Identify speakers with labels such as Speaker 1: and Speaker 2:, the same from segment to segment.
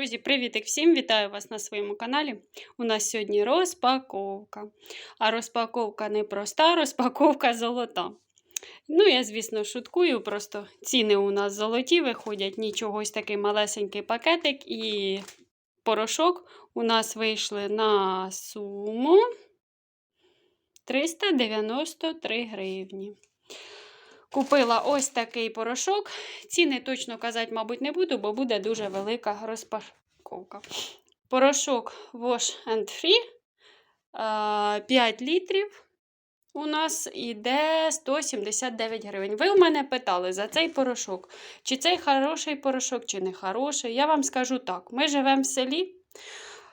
Speaker 1: Друзі, привітик всім! Вітаю вас на своєму каналі. У нас сьогодні розпаковка. А розпаковка не проста, розпаковка золота. Ну, я, звісно, шуткую, просто ціни у нас золоті виходять, нічого ось такий малесенький пакетик і порошок у нас вийшли на суму 393 гривні. Купила ось такий порошок. Ціни точно казати, мабуть, не буду, бо буде дуже велика розпаковка. Порошок Wash and Free 5 літрів. У нас іде 179 гривень. Ви у мене питали за цей порошок. Чи цей хороший порошок, чи не хороший. Я вам скажу так: ми живемо в селі,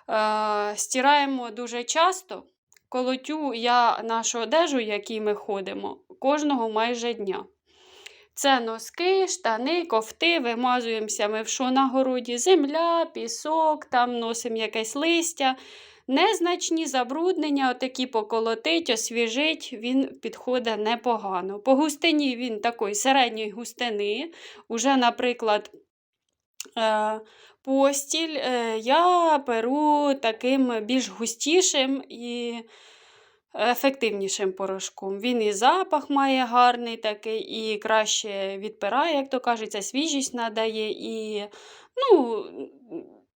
Speaker 1: е, стираємо дуже часто. Колотю я нашу одежу, в якій ми ходимо, кожного майже дня. Це носки, штани, кофти, вимазуємося ми в що на городі, земля, пісок, там носимо якесь листя. Незначні забруднення, отакі поколотить, освіжить, він підходить непогано. По густині він такої середньої густини. Уже, наприклад, е, постіль е, я беру таким більш густішим і ефективнішим порошком. Він і запах має гарний такий, і краще відпирає, як то кажеться, свіжість надає. і ну,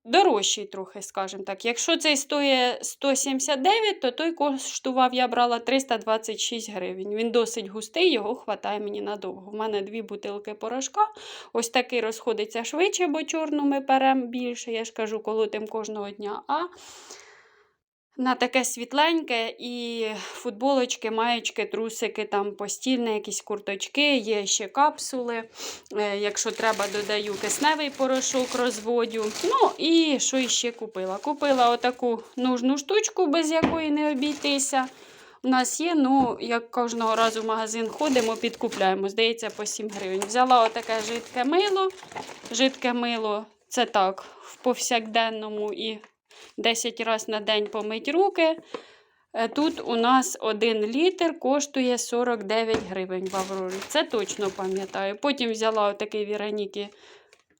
Speaker 1: Дорожчий трохи, скажімо так. Якщо цей стоїть 179, то той коштував, я брала 326 гривень. Він досить густий, його хватає мені надовго. У мене дві бутилки порошка. Ось такий розходиться швидше, бо чорну ми беремо більше, я ж кажу, колотим кожного дня. А на таке світленьке і футболочки, маєчки, трусики, там постільне, якісь курточки, є ще капсули. Е, якщо треба, додаю кисневий порошок, розводю. Ну і що ще купила? Купила отаку нужну штучку, без якої не обійтися. У нас є, ну, як кожного разу в магазин ходимо, підкупляємо, здається, по 7 гривень. Взяла отаке жидке мило. Жидке мило це так, в повсякденному і 10 разів на день помить руки. Е, тут у нас 1 літр коштує 49 гривень в Аврорі. Це точно пам'ятаю. Потім взяла такий Віроніки.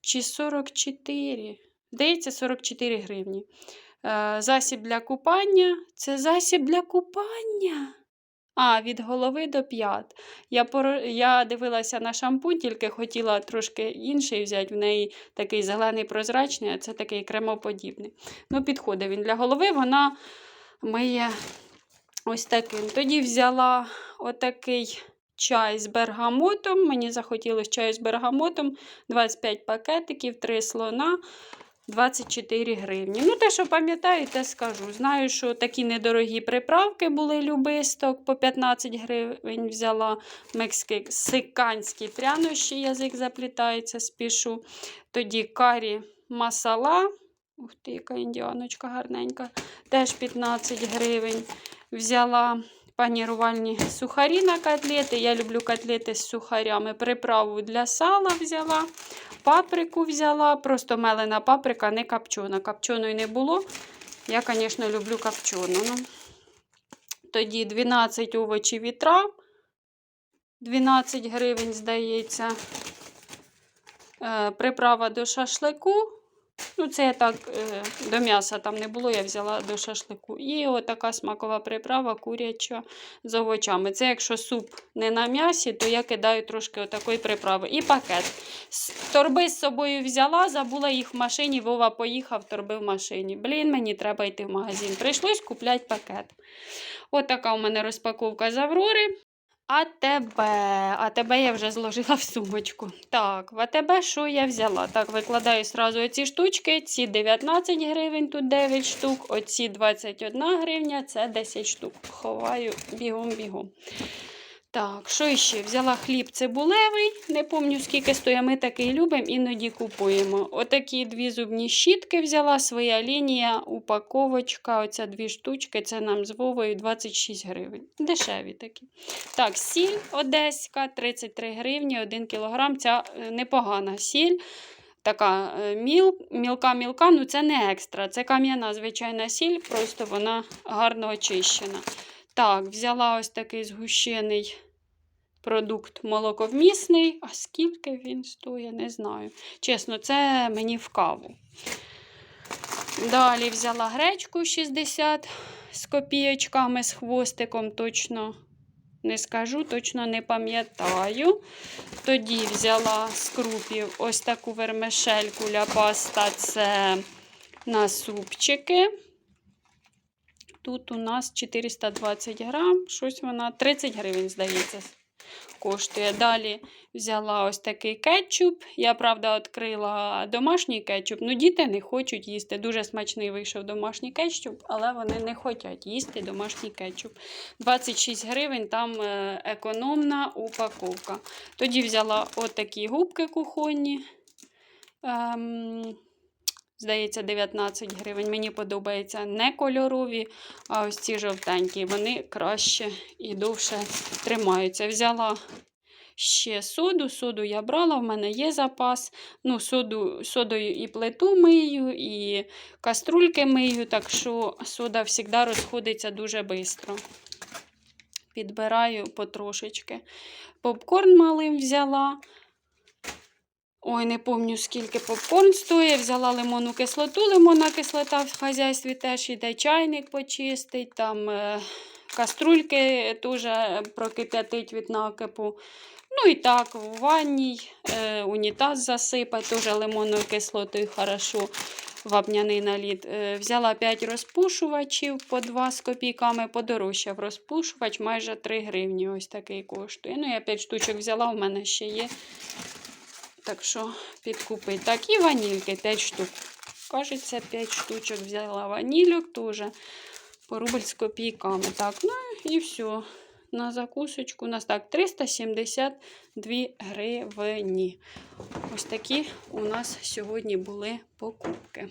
Speaker 1: Чи 44? Здається, 44 гривні. Е, засіб для купання. Це засіб для купання. А, від голови до п'ят. Я пор... я дивилася на шампунь, тільки хотіла трошки інший взяти. В неї такий зелений прозрачний, а це такий кремоподібний. Ну, підходить він для голови, вона миє ось таким. Тоді взяла отакий чай з бергамотом. Мені захотілося чаю з бергамотом, 25 пакетиків, 3 слона. 24 гривні. Ну, те, що пам'ятаю, те скажу. Знаю, що такі недорогі приправки були любисток, по 15 гривень взяла мексиканські прянощі, язик заплітається, спішу. Тоді карі масала. Ух ти, яка індіаночка гарненька. Теж 15 гривень. Взяла панірувальні сухарі на котлети. Я люблю котлети з сухарями. Приправу для сала взяла. Паприку взяла, просто мелена паприка, не копчена. Капчоної не було. Я, звісно, люблю капчону. Ну. Тоді 12 овочів і трав. 12 гривень, здається. Е, приправа до шашлику. Ну, це я так е, до м'яса там не було, я взяла до шашлику. І отака смакова приправа куряча з овочами. Це якщо суп не на м'ясі, то я кидаю трошки отакої приправи. І пакет. Торби з собою взяла, забула їх в машині. Вова поїхав, торби в машині. Блін, мені треба йти в магазин. Прийшлось купляти пакет. Отака у мене розпаковка з Аврори. АТБ. АТБ я вже зложила в сумочку. Так, в АТБ що я взяла? Так, викладаю сразу оці штучки. Ці 19 гривень, тут 9 штук, оці 21 гривня, це 10 штук. Ховаю бігом-бігом. Так, що ще? Взяла хліб цибулевий, не пам'ятаю, скільки стоїть, ми такий любимо, іноді купуємо. Отакі дві зубні щітки взяла, своя лінія, упаковочка. Оця дві штучки, це нам з Вовою 26 гривень. Дешеві такі. Так, сіль одеська, 33 гривні, 1 кілограм. Ця е, непогана сіль. Така е, міл, мілка-мілка, ну це не екстра. Це кам'яна звичайна сіль, просто вона гарно очищена. Так, взяла ось такий згущений продукт молоковмісний. А скільки він стоїть, не знаю. Чесно, це мені в каву. Далі взяла гречку 60 з копійочками, з хвостиком, точно не скажу, точно не пам'ятаю. Тоді взяла з крупів ось таку вермишельку ля паста, це на супчики. Тут у нас 420 грам, щось вона 30 гривень, здається, коштує. Далі взяла ось такий кетчуп. Я, правда, відкрила домашній кетчуп. Ну, діти не хочуть їсти. Дуже смачний вийшов домашній кетчуп, але вони не хочуть їсти домашній кетчуп. 26 гривень, там е, економна упаковка. Тоді взяла отакі губки кухонні. Ем, здається, 19 гривень. Мені подобаються не кольорові, а ось ці жовтенькі. Вони краще і довше тримаються. Взяла ще соду. Соду я брала, в мене є запас. Ну, соду, содою і плиту мию, і каструльки мию, так що сода завжди розходиться дуже швидко. Підбираю потрошечки. Попкорн малим взяла. Ой, не пам'ятаю, скільки попкорн стоїть. Взяла лимонну кислоту. Лимонна кислота в хазяйстві теж іде чайник почистить, там е, каструльки теж прокип'ятить від накипу. Ну і так, в ванній е, унітаз засипать, теж лимонною кислотою хорошо. Вапняний наліт. Е, Взяла 5 розпушувачів по 2 з копійками, подорожчав розпушувач майже 3 гривні. Ось такий коштує. Ну, я 5 штучок взяла, у мене ще є. Так що підкупи. Так, і ванільки 5 штук. Кажеться, 5 штучок взяла ванільок теж по рубль з копійками. Так, ну і все. На закусочку у нас так 372 гривні. Ось такі у нас сьогодні були покупки.